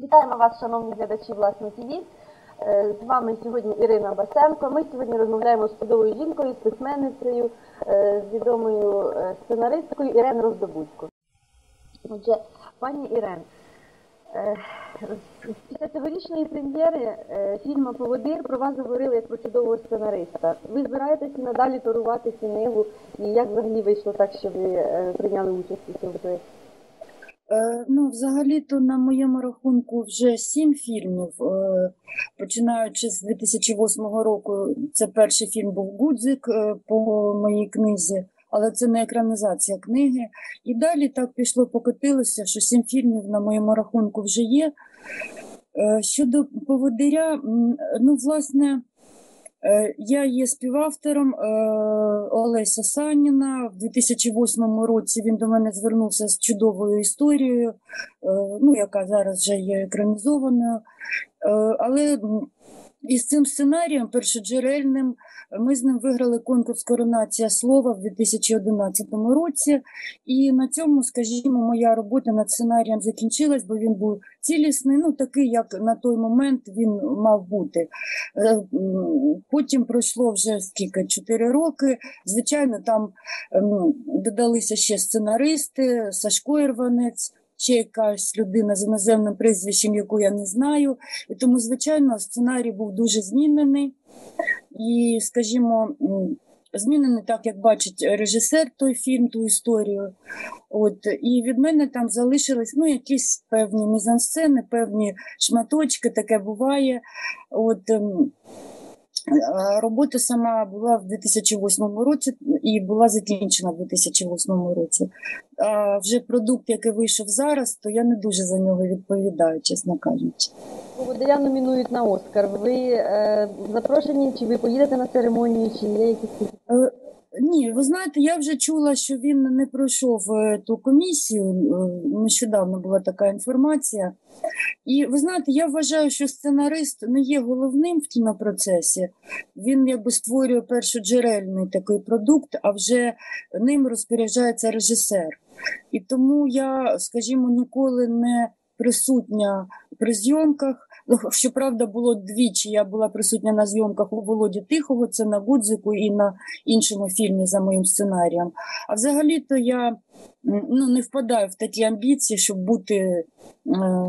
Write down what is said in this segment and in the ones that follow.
Вітаємо вас, шановні глядачі власне ТВ. Е, З вами сьогодні Ірина Басенко. Ми сьогодні розмовляємо з чудовою жінкою, з письменницею, е, з відомою е, сценаристкою Ірен Роздобудько. Отже, пані Ірен, після цьогорічної прем'єри фільму Поводир про вас говорили як про чудового сценариста. Ви збираєтесь надалі турувати цю книгу, і як взагалі вийшло так, що ви прийняли участь у цьому проєкті? Е, Ну, взагалі-то на моєму рахунку вже сім фільмів. Е, Починаючи з 2008 року, це перший фільм був Гудзик е, по моїй книзі, але це не екранізація книги. І далі так пішло, покотилося, що сім фільмів на моєму рахунку вже є. Щодо поводиря, ну, власне, Я є співавтором е, Олеся Саніна. В 2008 році він до мене звернувся з чудовою історією, е, ну, яка зараз вже є екранізованою. Е, Але із цим сценарієм першоджерельним ми з ним виграли конкурс Коронація слова в 2011 році. І на цьому, скажімо, моя робота над сценарієм закінчилась, бо він був цілісний, ну такий, як на той момент він мав бути. Е, Потім пройшло вже скільки чотири роки. Звичайно, там ем, додалися ще сценаристи, Сашко Ірванець. Ще якась людина з іноземним прізвищем, яку я не знаю. І тому, звичайно, сценарій був дуже змінений. І, скажімо, змінений так, як бачить режисер той фільм, ту історію. От, і від мене там залишились ну, якісь певні мізансцени, певні шматочки, таке буває. От, ем, Робота сама була в 2008 році і була закінчена в 2008 році. А вже продукт, який вийшов зараз, то я не дуже за нього відповідаю, чесно кажучи. Поводиря номінують на Оскар. Ви е, запрошені, чи ви поїдете на церемонію, чи є якісь Е, Ні, ви знаєте, я вже чула, що він не пройшов е, ту комісію. е, Нещодавно була така інформація. І ви знаєте, я вважаю, що сценарист не є головним в кінопроцесі. Він якби створює першоджерельний такий продукт, а вже ним розпоряджається режисер. І тому я, скажімо, ніколи не присутня при зйомках. Ну, щоправда, було двічі. Я була присутня на зйомках у Володі Тихого, це на Гудзику і на іншому фільмі за моїм сценарієм. А взагалі-то я ну, не впадаю в такі амбіції, щоб бути. е,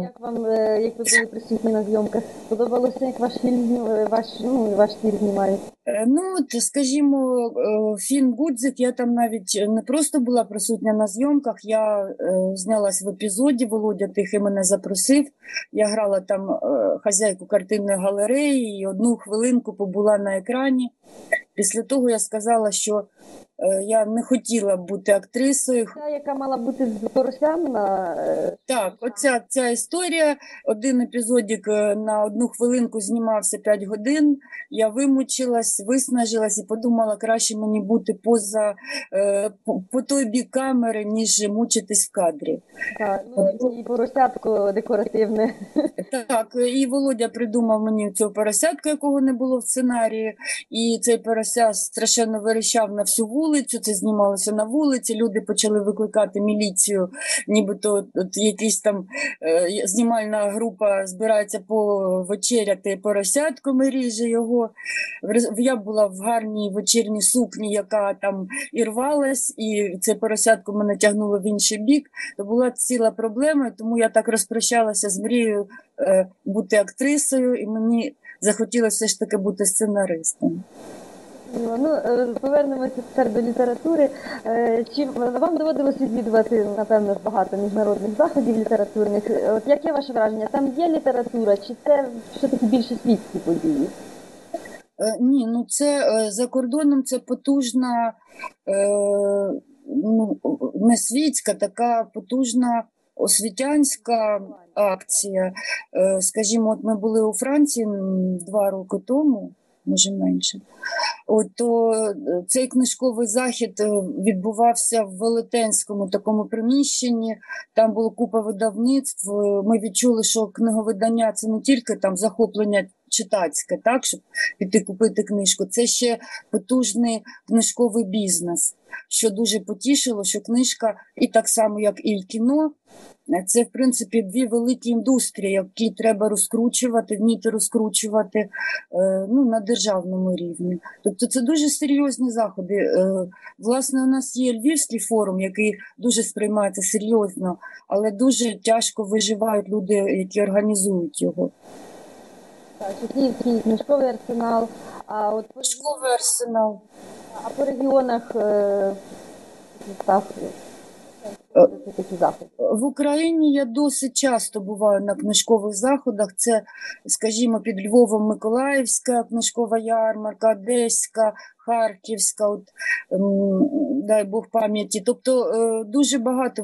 Як вам, е, як ви були присутні на зйомках? Сподобалося, як ваш фільм, е, ваш, ну, ваш фільм знімають? Е, Ну, от, скажімо, е, фільм Гудзик, я там навіть не просто була присутня на зйомках, я е, знялась в епізоді, Володя Тихий мене запросив. Я грала там е, хазяйку картинної галереї і одну хвилинку побула на екрані. Після того я сказала, що я не хотіла бути актрисою. Та, яка мала бути з поросям на е, Так, оця ця історія. Один епізодик е, на одну хвилинку знімався 5 годин. Я вимучилась, виснажилась і подумала, краще мені бути поза е, по, по той бік камери, ніж мучитись в кадрі. та, ну, і поросятко декоративне. Так, і Володя придумав мені цього поросятка, якого не було в сценарії. І цей порося страшенно верещав на всю вулицю. Це знімалося на вулиці. Люди почали викликати міліцію, нібито от якийсь там е, знімальна група збирається повечеряти поросятком і ріже його. Я була в гарній вечірній сукні, яка там і рвалась, і це поросятко мене тягнуло в інший бік. То була ціла проблема, тому я так розпрощалася з мрією е, бути актрисою, і мені захотілося все ж таки бути сценаристом. Ну, е, повернемося тепер до літератури. Е, Чи вам доводилось відвідувати, напевно, багато міжнародних заходів літературних? От яке ваше враження? Там є література, чи це все-таки більше світські події? Е, Ні, ну це е, за кордоном це потужна, е, ну, не світська, така потужна освітянська акція. Е, Скажімо, от ми були у Франції два роки тому, може менше. От, то е, цей книжковий захід е, відбувався в велетенському такому приміщенні. Там було купа видавництв. Е, Ми відчули, що книговидання це не тільки там захоплення читацьке, так, щоб піти купити книжку. Це ще потужний книжковий бізнес, що дуже потішило, що книжка, і так само, як і кіно, це, в принципі, дві великі індустрії, які треба розкручувати, вміти розкручувати е, ну, на державному рівні. Тобто це дуже серйозні заходи. Е, Власне, у нас є Львівський форум, який дуже сприймається серйозно, але дуже тяжко виживають люди, які організують його. Так, що книжковий арсенал. А от Книжковий арсенал. а по регіонах е, Е, заходи. В Україні я досить часто буваю на книжкових заходах. Це, скажімо, під Львовом Миколаївська книжкова ярмарка, Одеська, Харківська, от, ем, дай Бог пам'яті. Тобто е, дуже багато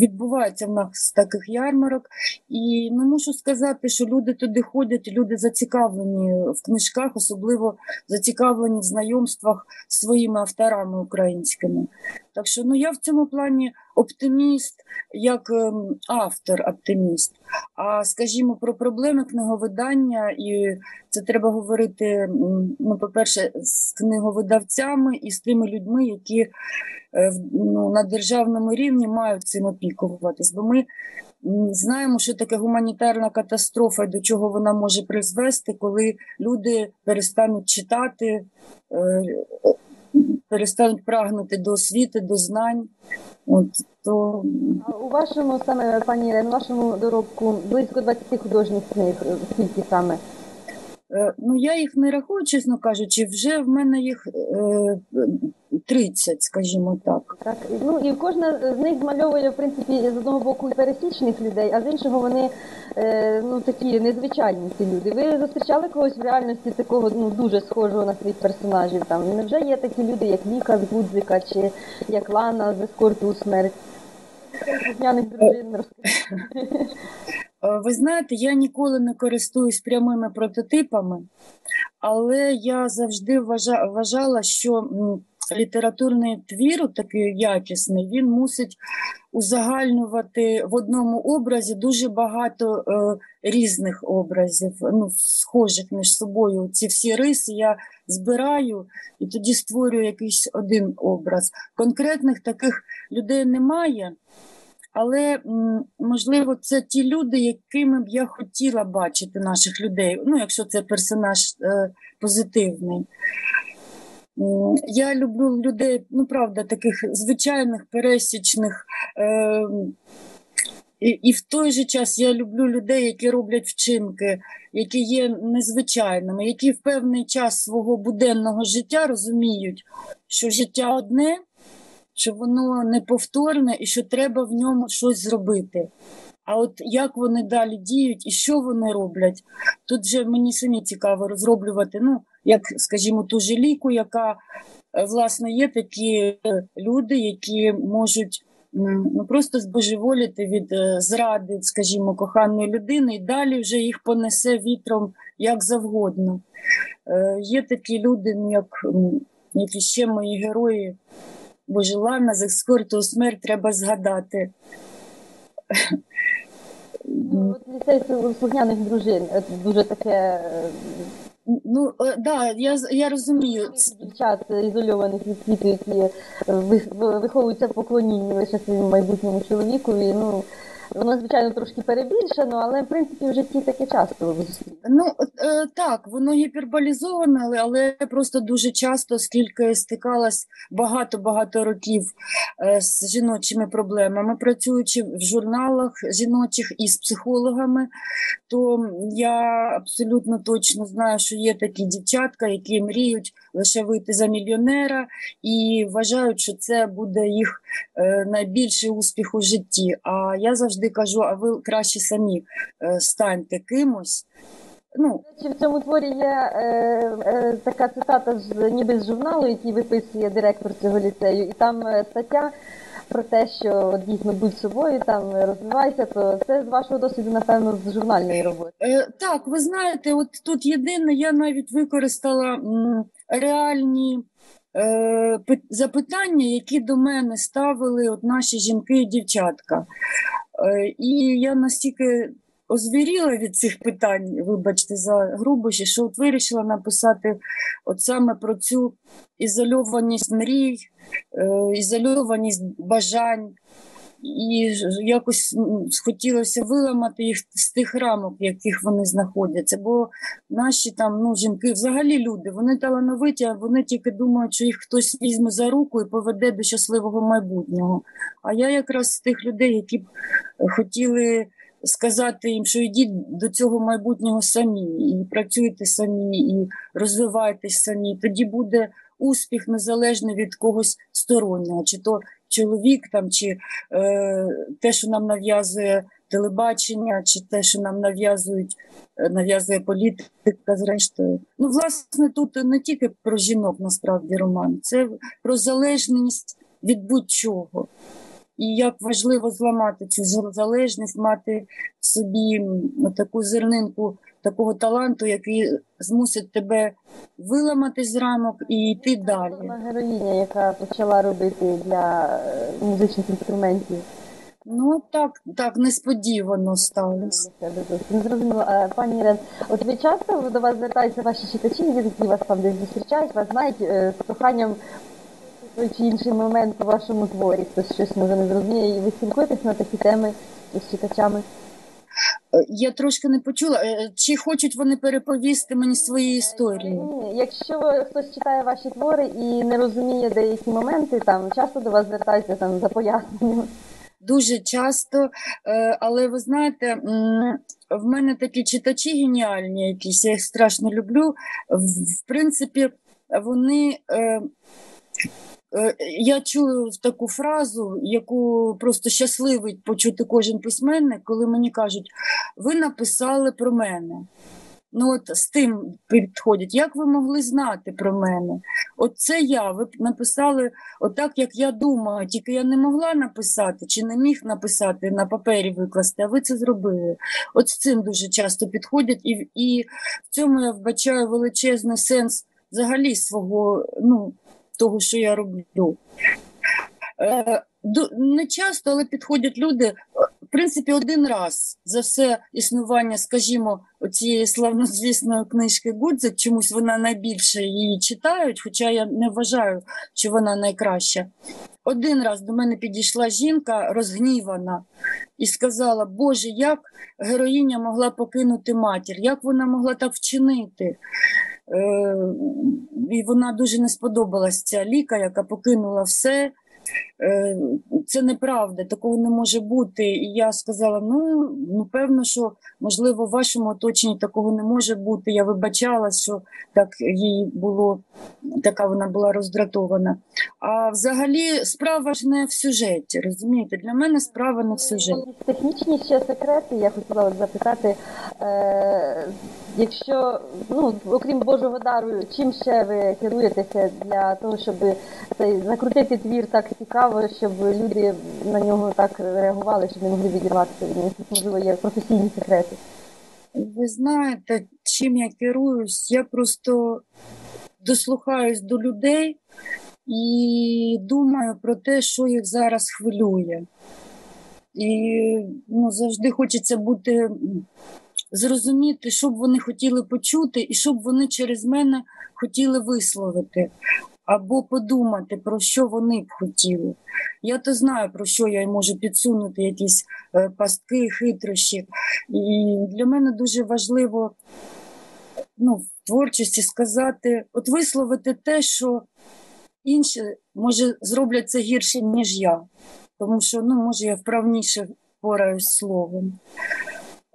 відбувається в нас таких ярмарок. І ну, мушу сказати, що люди туди ходять, люди зацікавлені в книжках, особливо зацікавлені в знайомствах з своїми авторами українськими. Так що ну, я в цьому плані оптиміст, як ем, автор оптиміст. А скажімо, про проблеми книговидання, і це треба говорити, ну, по-перше, з книговидавцями і з тими людьми, які е, ну, на державному рівні мають цим опікуватись. Бо ми знаємо, що таке гуманітарна катастрофа до чого вона може призвести, коли люди перестануть читати, е, перестануть прагнути до освіти, до знань. От, то у вашому саме, пані Ірен, вашому доробку близько 20 художніх книг. Скільки саме? Е, Ну, я їх не рахую, чесно кажучи, вже в мене їх е, 30, скажімо так. Так, ну і кожна з них змальовує в принципі з одного боку пересічних людей, а з іншого вони е, ну такі незвичайні ці люди. Ви зустрічали когось в реальності такого ну дуже схожого на своїх персонажів? Там невже є такі люди, як Віка з Гудзика чи як Лана з ескорту смерть? Е, Ви знаєте, я ніколи не користуюсь прямими прототипами, але я завжди вважала, що літературний твір, такий якісний, він мусить узагальнювати в одному образі дуже багато е, різних образів, ну, схожих між собою. Ці всі риси я збираю і тоді створюю якийсь один образ. Конкретних таких людей немає. Але можливо, це ті люди, якими б я хотіла бачити наших людей. Ну, якщо це персонаж е, позитивний. Я люблю людей, ну правда, таких звичайних, пересічних. Е, і, і в той же час я люблю людей, які роблять вчинки, які є незвичайними, які в певний час свого буденного життя розуміють, що життя одне, що воно неповторне і що треба в ньому щось зробити. А от як вони далі діють і що вони роблять, тут же мені самі цікаво розроблювати, ну, як, скажімо, ту ліку, яка е, власне є такі е, люди, які можуть ну, просто збожеволіти від е, зради, скажімо, коханої людини, і далі вже їх понесе вітром як завгодно. Є такі люди, ну, як, які ще мої герої. Боже, Лана з ескорту у смерть треба згадати. Ну, от ліцей слухняних дружин дуже таке Ну, е, да, я, я розумію. Час ізольованих від світу, які е, ви- ви- виховуються в поклонінні лише своєму майбутньому чоловікові. Ну воно звичайно трошки перебільшено, але в принципі в житті таке часто. Ну, е, так, воно гіперболізоване, але, але просто дуже часто, оскільки стикалась багато-багато років е, з жіночими проблемами, працюючи в журналах жіночих і з психологами, то я абсолютно точно знаю, що є такі дівчатка, які мріють лише вийти за мільйонера і вважають, що це буде їх е, найбільший успіх у житті. А я завжди кажу: а ви краще самі е, станьте кимось. Ну, в цьому творі є е, е, така цитата з ніби з журналу, який виписує директор цього ліцею, і там е, стаття про те, що от, дійсно будь собою, там розвивайся, то це з вашого досвіду, напевно, з журнальної роботи. Е, Так, ви знаєте, от тут єдине, я навіть використала м, реальні е, запитання, які до мене ставили от наші жінки і дівчатка. Е, і я настільки озвіріла від цих питань, вибачте за грубощі, що от вирішила написати от саме про цю ізольованість мрій, е, ізольованість бажань. І якось м, хотілося виламати їх з тих рамок, в яких вони знаходяться. Бо наші там ну, жінки, взагалі люди, вони талановиті, а вони тільки думають, що їх хтось візьме за руку і поведе до щасливого майбутнього. А я якраз з тих людей, які б хотіли сказати їм, що йдіть до цього майбутнього самі, і працюйте самі, і розвивайтесь самі. Тоді буде успіх незалежно від когось стороннього, чи то чоловік там, чи е, те, що нам нав'язує телебачення, чи те, що нам нав'язують, е, нав'язує політика, зрештою. Ну, власне, тут не тільки про жінок насправді роман, це про залежність від будь-чого. І як важливо зламати цю зал- залежність, мати в собі таку зернинку такого таланту, який змусить тебе виламати з рамок і йти далі. Героїня, яка почала робити для е, музичних інструментів. Ну так, так несподівано сталося. Зрозуміло. Е, Пані Ірен, от ви часто до вас звертаються ваші читачі, які вас там десь зустрічають, вас знають е, з проханням той чи інший момент у вашому творі, хтось щось може не зрозуміє, і ви спілкуєтесь на такі теми із читачами. Е, Я трошки не почула, е, чи хочуть вони переповісти мені свої історії. Ні, якщо хтось читає ваші твори і не розуміє деякі моменти, там часто до вас звертаються там за поясненням. Дуже часто, е, але ви знаєте, в мене такі читачі геніальні, якісь я їх страшно люблю. В принципі, вони. Е, Я чую таку фразу, яку просто щасливий почути кожен письменник, коли мені кажуть, ви написали про мене. Ну, от з тим підходять. Як ви могли знати про мене? От це я. Ви написали отак, як я думаю, тільки я не могла написати чи не міг написати на папері викласти, а ви це зробили. От з цим дуже часто підходять, і, і в цьому я вбачаю величезний сенс взагалі свого, ну, того, що я роблю. Е, не часто, але підходять люди, е, в принципі, один раз за все існування, скажімо, цієї славнозвісної книжки Гудзик, чомусь вона найбільше її читають, хоча я не вважаю, що вона найкраща. Один раз до мене підійшла жінка розгнівана і сказала: Боже, як героїня могла покинути матір, як вона могла так вчинити? Е, і вона дуже не сподобалась ця ліка, яка покинула все. Е, Це неправда, такого не може бути. І я сказала: ну, ну певно, що можливо в вашому оточенні такого не може бути. Я вибачала, що так їй було, така вона була роздратована. А взагалі справа ж не в сюжеті, розумієте? Для мене справа не в сюжеті. Технічні ще секрети, я хотіла запитати, е, якщо, ну, окрім Божого дару, чим ще ви керуєтеся для того, щоб цей, закрутити твір так цікаво, щоб люди на нього так реагували, щоб не могли відірватися від нього? Можливо, є професійні секрети. Ви знаєте, чим я керуюсь? Я просто дослухаюсь до людей і думаю про те, що їх зараз хвилює. І ну, завжди хочеться бути зрозуміти, що б вони хотіли почути, і що б вони через мене хотіли висловити, або подумати, про що вони б хотіли. Я то знаю, про що я можу підсунути, якісь е, пастки, хитрощі. І для мене дуже важливо ну, в творчості сказати, от висловити те, що інші, може, зроблять це гірше, ніж я. Тому що, ну, може, я вправніше впораюсь словом.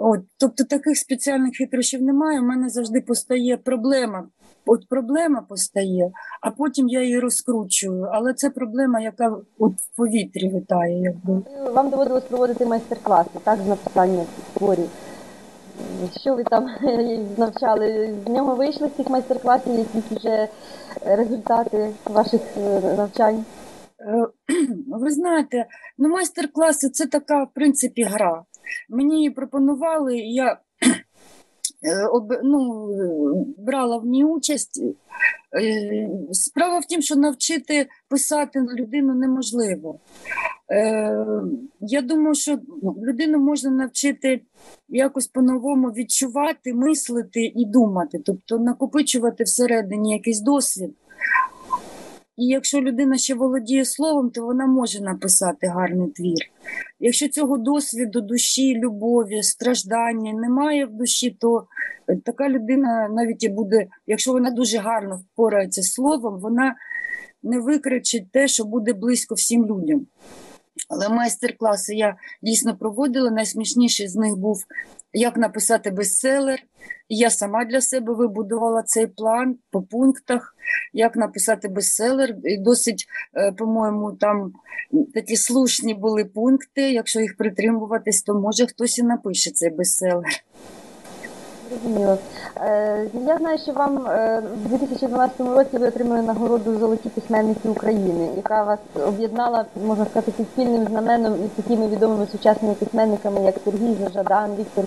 От, тобто таких спеціальних хитрощів немає. У мене завжди постає проблема. От проблема постає, а потім я її розкручую. Але це проблема, яка от в повітрі витає, якби. Вам доводилось проводити майстер-класи, так, з написання творів. Що ви там навчали? З нього вийшли з цих майстер-класів якісь вже результати ваших е, навчань? Е, Ви знаєте, ну майстер-класи це така, в принципі, гра. Мені пропонували, я е, ну, брала в ній участь. Е, Справа в тім, що навчити писати людину неможливо. Е, Я думаю, що людину можна навчити якось по-новому відчувати, мислити і думати, тобто накопичувати всередині якийсь досвід. І якщо людина ще володіє словом, то вона може написати гарний твір. Якщо цього досвіду, душі, любові, страждання немає в душі, то е, така людина навіть і буде, якщо вона дуже гарно впорається словом, вона не викричить те, що буде близько всім людям. Але майстер-класи я дійсно проводила. Найсмішніший з них був як написати бестселер. Я сама для себе вибудувала цей план по пунктах, як написати бестселер. І досить, е, по-моєму, там такі слушні були пункти. Якщо їх притримуватись, то може хтось і напише цей бестселер. Зрозуміло. Е, Я знаю, що вам е, в 2012 році ви отримали нагороду Золоті письменники України, яка вас об'єднала, можна сказати, під спільним знаменом із такими відомими сучасними письменниками, як Сергій Жадан, Віктор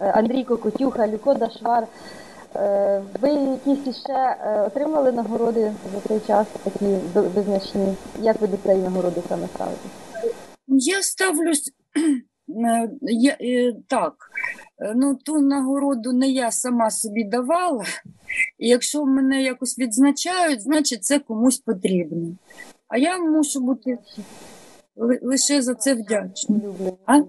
е, Андрій Кокотюха, Люко Дашвар. Е, Ви якісь іще е, отримали нагороди за той час, такі ви- визначні? Як ви до цієї нагороди саме ставитесь? Я ставлюсь я, так. Е, Ну, ту нагороду не я сама собі давала. І якщо мене якось відзначають, значить це комусь потрібно. А я мушу бути лише за це вдячна. А?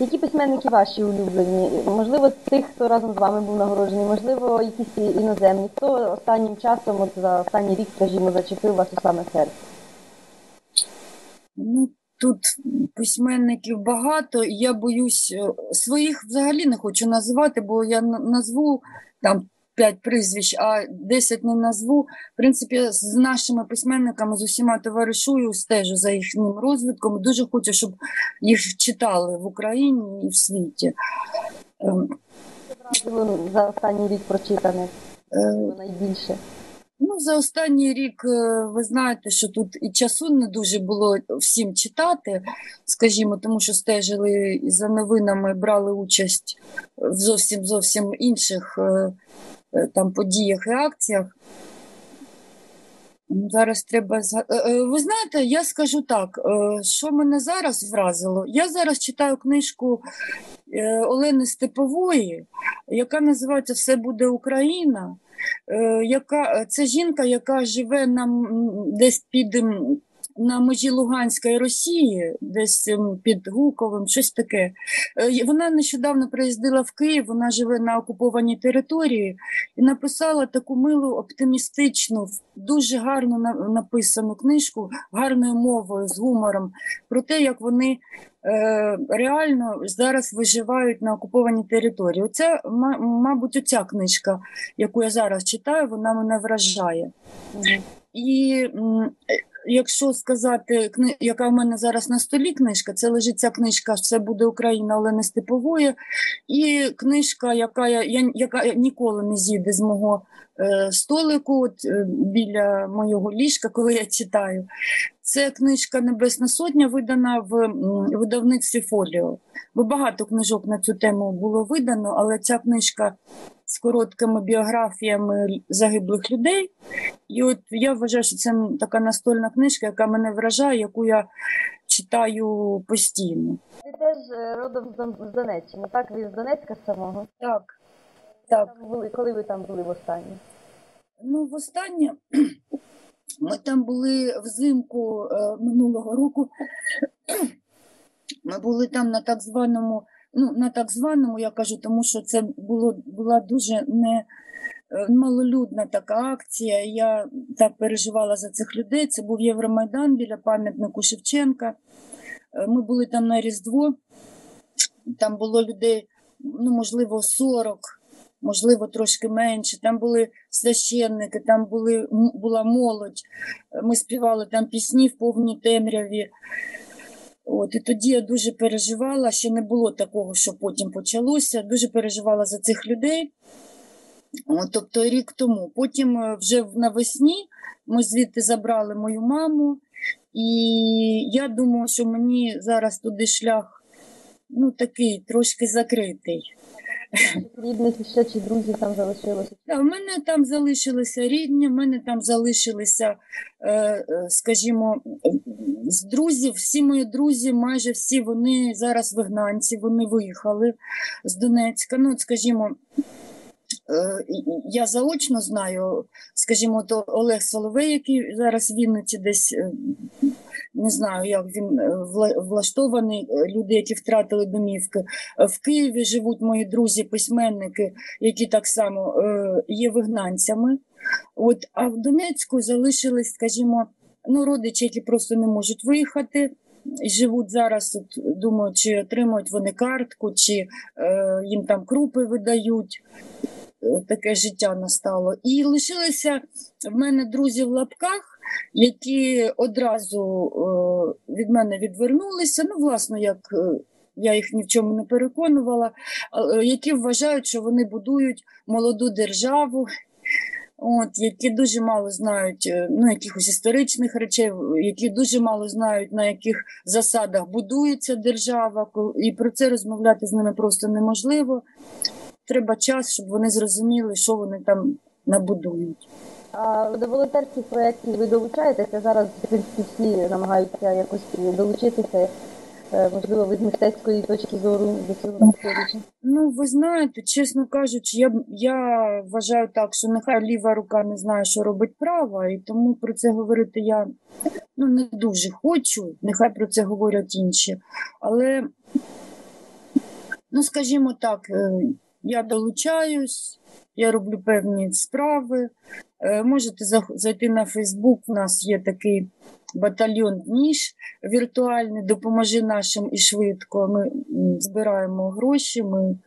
Які письменники ваші улюблені? Можливо, тих, хто разом з вами був нагороджений, можливо, якісь іноземні. Хто останнім часом, от за останній рік, скажімо, зачепив вас у саме серце? Ну, тут письменників багато, і я боюсь е, своїх взагалі не хочу називати, бо я назву там п'ять прізвищ, а десять не назву. В принципі, з нашими письменниками з усіма товаришую, стежу за їхнім розвитком. Дуже хочу, щоб їх читали в Україні і в світі. Ем, за останній рік прочитане найбільше? Ну, за останній рік е, ви знаєте, що тут і часу не дуже було всім читати, скажімо, тому що стежили за новинами, брали участь в зовсім зовсім інших е, е, там подіях і акціях. Зараз треба Ви знаєте, я скажу так, що мене зараз вразило. Я зараз читаю книжку Олени Степової, яка називається Все буде Україна. Е, яка це жінка, яка живе на десь під на межі Луганської Росії, десь під Гуковим, щось таке. Е, Вона нещодавно приїздила в Київ, вона живе на окупованій території і написала таку милу, оптимістичну, дуже гарно написану книжку, гарною мовою, з гумором, про те, як вони е, реально зараз виживають на окупованій території. Оце, мабуть, оця книжка яку я зараз читаю, вона мене вражає. І якщо сказати, кни- яка в мене зараз на столі книжка, це лежить ця книжка Все буде Україна Олени Степової, і книжка, яка я яка ніколи не зійде з мого е, столику, от, е, біля моєго ліжка, коли я читаю. Це книжка Небесна Сотня, видана в м, видавництві Фоліо. Бо багато книжок на цю тему було видано, але ця книжка з короткими біографіями загиблих людей. І от я вважаю, що це така настольна книжка, яка мене вражає, яку я читаю постійно. Ви теж е, родом з Донеччини, так? Ви з Донецька самого? Так, так. Були, коли ви там були востаннє? Ну, востаннє ми там були взимку е, минулого року. Ми були там на так званому, ну, на так званому, я кажу, тому що це було, була дуже не е, малолюдна така акція. Я так переживала за цих людей. Це був Євромайдан біля пам'ятнику Шевченка. Е, Ми були там на Різдво. Там було людей, ну, можливо, 40, можливо, трошки менше. Там були священники, там були, була молодь. Ми співали там пісні в повній темряві. От, і тоді я дуже переживала, ще не було такого, що потім почалося. Дуже переживала за цих людей. От, тобто рік тому. Потім е, вже навесні ми звідти забрали мою маму, і я думаю, що мені зараз туди шлях ну, такий трошки закритий. рідних ще чи друзів там залишилося? Да, в мене там залишилися рідні, в мене там залишилися, е, е, скажімо, з друзів, всі мої друзі, майже всі вони зараз вигнанці, вони виїхали з Донецька. Ну, скажімо, е, я заочно знаю, скажімо, то Олег Соловей, який зараз в Вінниці десь. е, Не знаю, як він е, влаштований, люди, які втратили домівки. В Києві живуть мої друзі, письменники, які так само є вигнанцями. От, а в Донецьку залишились, скажімо, ну, родичі, які просто не можуть виїхати. Живуть зараз, от, думаю, чи отримують вони картку, чи е, їм там крупи видають. Е, Таке життя настало. І лишилися в мене друзі в лапках, які одразу е, від мене відвернулися. Ну, власне, як е, я їх ні в чому не переконувала, е, які вважають, що вони будують молоду державу, от, які дуже мало знають е, ну, якихось історичних речей, які дуже мало знають, на яких засадах будується держава, і про це розмовляти з ними просто неможливо. Треба час, щоб вони зрозуміли, що вони там набудують. А до волонтерських проєктів ви долучаєтеся? Зараз в принципі, всі намагаються якось долучитися, можливо, ви з мистецької точки зору до цього підходите. Ну, ви знаєте, чесно кажучи, я, я вважаю так, що нехай ліва рука не знає, що робить права, і тому про це говорити я ну, не дуже хочу, нехай про це говорять інші. Але, ну, скажімо так, е, я долучаюсь, я роблю певні справи. Е, Можете зайти на Фейсбук, у нас є такий батальйон ніж віртуальний, допоможи нашим і швидко. Ми збираємо гроші, ми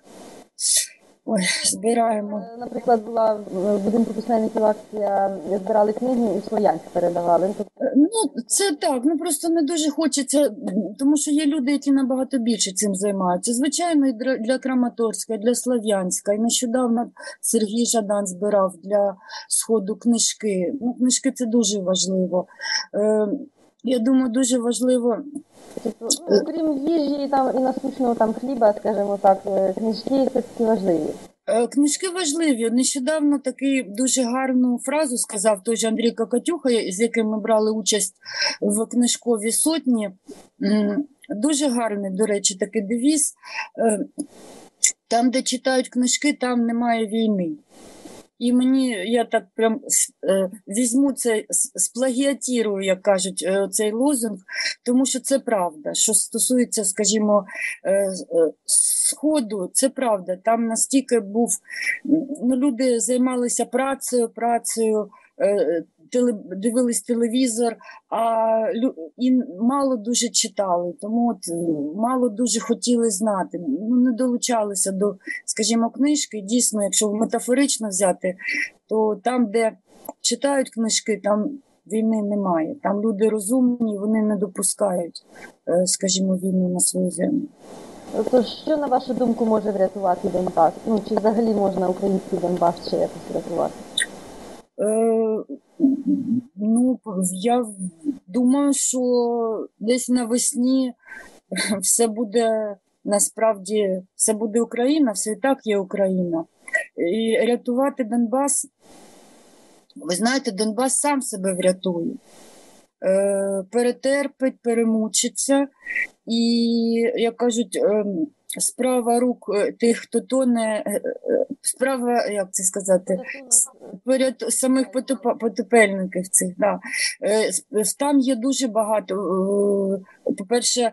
ой, збираємо. Е, Наприклад, була в будинку письменників акція збирали книги і Слов'янськ передавали. Тобто Е, Ну, це так, ну просто не дуже хочеться, тому що є люди, які набагато більше цим займаються. Звичайно, і для Краматорська, і для Слов'янська. І нещодавно Сергій Жадан збирав для сходу книжки. Ну, книжки це дуже важливо. Е, я думаю, дуже важливо Тобто, ну, окрім їжі там і насущного там хліба, скажімо так, е, книжки все таки важливі. Е, Книжки важливі. Нещодавно таки дуже гарну фразу сказав той же Андрій Кокатюха, з яким ми брали участь в книжковій сотні. Дуже гарний, до речі, такий девіз. Е, Там, де читають книжки, там немає війни. І мені я так прям е, візьму це, сплагіатірую, як кажуть, е, цей лозунг, тому що це правда. Що стосується, скажімо, е, сходу, це правда. Там настільки був ну, люди займалися працею, працею. Дивились телевізор, а лю- і мало дуже читали, тому от е, мало дуже хотіли знати. Ну не долучалися до, скажімо, книжки. Дійсно, якщо метафорично взяти, то там, де читають книжки, там війни немає. Там люди розумні, вони не допускають, е, скажімо, війну на свою землю. Тож, що на вашу думку може врятувати Донбас? Ну чи взагалі можна український Донбас ще якось врятувати? Е, ну, я думаю, що десь навесні все буде насправді все буде Україна, все і так є Україна. І рятувати Донбас, ви знаєте, Донбас сам себе врятує. Е, перетерпить, перемучиться, і, як кажуть, ем, справа рук е, тих, хто тоне, е, е, справа, як це сказати, поряд самих потопельників цих. Да. Е, Там є дуже багато. е, По-перше, е,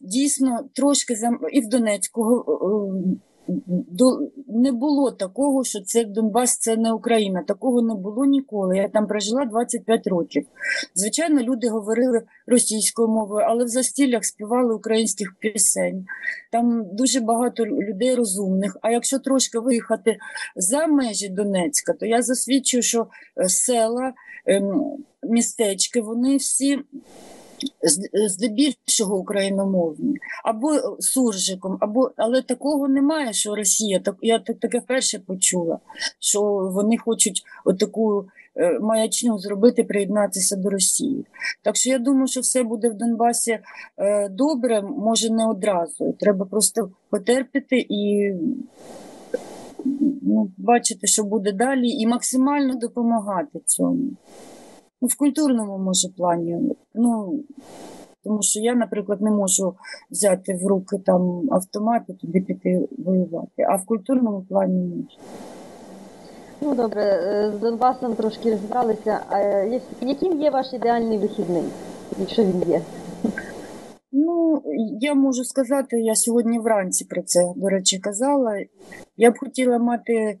дійсно трошки зам... і в Донецьку е, до... не було такого, що це Донбас, це не Україна. Такого не було ніколи. Я там прожила 25 років. Звичайно, люди говорили російською мовою, але в застіллях співали українських пісень. Там дуже багато людей розумних. А якщо трошки виїхати за межі Донецька, то я засвідчую, що е, села, ем, містечки, вони всі здебільшого україномовні, або суржиком, або але такого немає, що Росія так я таке вперше почула, що вони хочуть отаку е, маячню зробити, приєднатися до Росії. Так що я думаю, що все буде в Донбасі е, добре, може не одразу. Треба просто потерпіти і ну, бачити, що буде далі, і максимально допомагати цьому. Ну, в культурному може плані. Ну, тому що я, наприклад, не можу взяти в руки там автомат і туди піти воювати, а в культурному плані можу. Ну добре, е, з Донбасом трошки розібралися. А яким є ваш ідеальний вихідний, якщо він є? Ну, я можу сказати, я сьогодні вранці про це, до речі, казала. Я б хотіла мати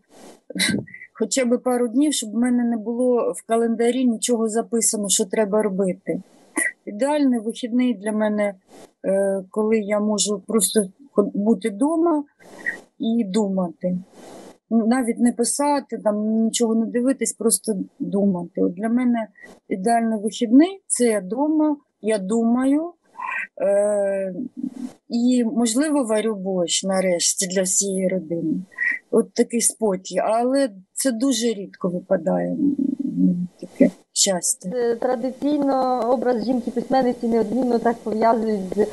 хоча б пару днів, щоб в мене не було в календарі нічого записано, що треба робити. Ідеальний вихідний для мене, е, коли я можу просто бути вдома і думати. Навіть не писати, там нічого не дивитись, просто думати. От для мене ідеальний вихідний це я вдома, я думаю. Е, і, можливо, варю борщ нарешті для всієї родини. От такий спокій. Але це дуже рідко випадає таке щастя. Е, Традиційно образ жінки-письменниці неодмінно так пов'язують з е,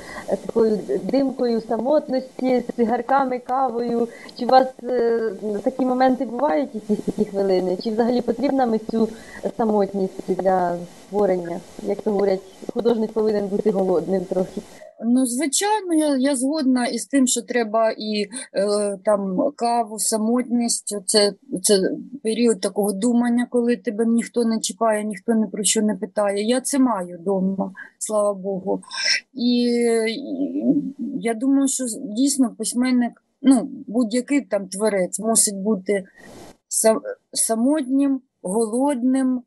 такою димкою самотності, з цигарками, кавою. Чи у вас е, такі моменти бувають, якісь такі хвилини? Чи взагалі потрібна митцю самотність для створення? Як то говорять, художник повинен бути голодним трохи. Ну, звичайно, я, я згодна із тим, що треба і е, там каву, самотність. Це, це період такого думання, коли тебе ніхто не чіпає, ніхто ні про що не питає. Я це маю вдома, слава Богу. І, і я думаю, що дійсно письменник, ну, будь-який там творець мусить бути сам, самотнім, голодним.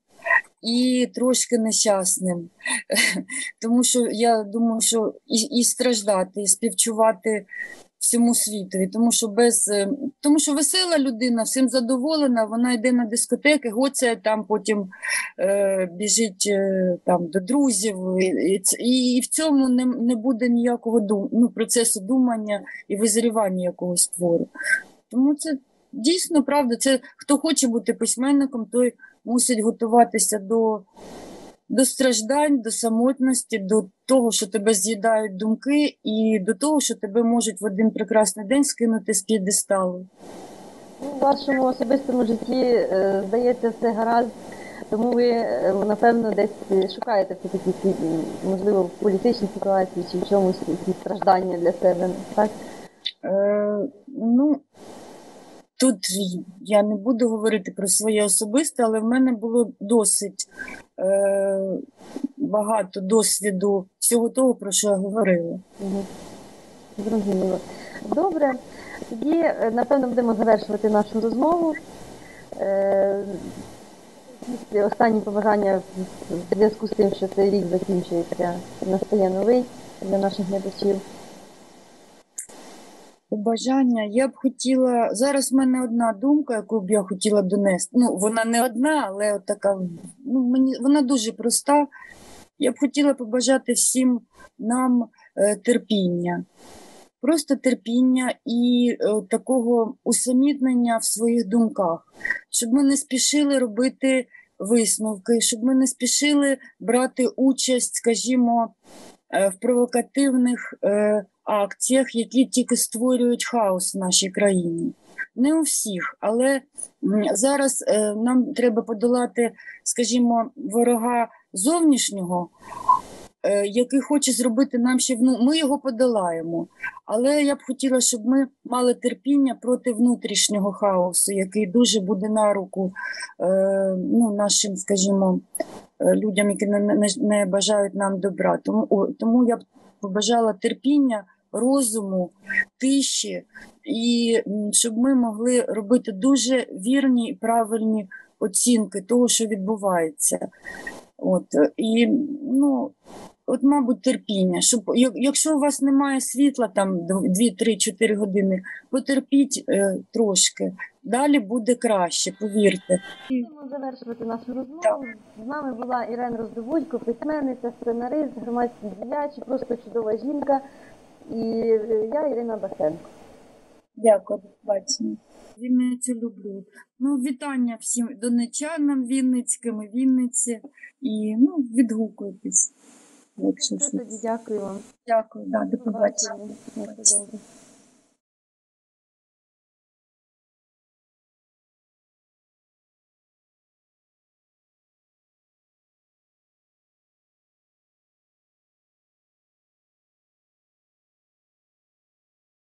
І трошки нещасним, тому що я думаю, що і, і страждати, і співчувати всьому світові, тому що без е, тому що весела людина, всім задоволена, вона йде на дискотеки, гоцяє там, потім е, біжить е, там до друзів, і, і, і в цьому не, не буде ніякого дум, ну, процесу думання і визрівання якогось твору. Тому це дійсно правда. Це хто хоче бути письменником, той мусить готуватися до, до страждань, до самотності, до того, що тебе з'їдають думки, і до того, що тебе можуть в один прекрасний день скинути з п'єдесталу. Ну, У вашому особистому житті е, здається все гаразд, тому ви е, напевно десь шукаєте все таки можливо в політичній ситуації чи в чомусь якісь страждання для себе. Так Е, ну, тут я не буду говорити про своє особисте, але в мене було досить е, багато досвіду всього того, про що я говорила. Мгм. зрозуміло. Добре, тоді е, напевно будемо завершувати нашу розмову. Е, Останні побажання в зв'язку з тим, що цей рік закінчується, настає новий для наших глядачів. Побажання. Я б хотіла. Зараз в мене одна думка, яку б я хотіла донести. Ну, вона не одна, але от така, ну, мені, вона дуже проста. Я б хотіла побажати всім нам е, терпіння. Просто терпіння і е, такого усамітнення в своїх думках, щоб ми не спішили робити висновки, щоб ми не спішили брати участь, скажімо, в провокативних е, акціях, які тільки створюють хаос в нашій країні. Не у всіх, але зараз е, нам треба подолати, скажімо, ворога зовнішнього, е, який хоче зробити нам ще вну. Ми його подолаємо. Але я б хотіла, щоб ми мали терпіння проти внутрішнього хаосу, який дуже буде на руку е, ну, нашим, скажімо, е, людям, які не, не, бажають нам добра. Тому, тому я б побажала терпіння, розуму, тиші, і щоб ми могли робити дуже вірні і правильні оцінки того, що відбувається. От, е, і, ну, от, мабуть, терпіння. Щоб, якщо у вас немає світла там 2-3-4 години, потерпіть е, трошки. Далі буде краще, повірте. Будемо завершувати нашу розмову. З нами була Ірена Роздобудько, письменниця, сценарист, громадський діяч, просто чудова жінка. І я Ірина Басенко. Дякую, до побачення. Вінницю люблю. Ну, вітання всім донечанам Вінницьким і Вінниці. І ну, відгукуйтесь. Якщо тоді дякую вам. Дякую, да, до побачення.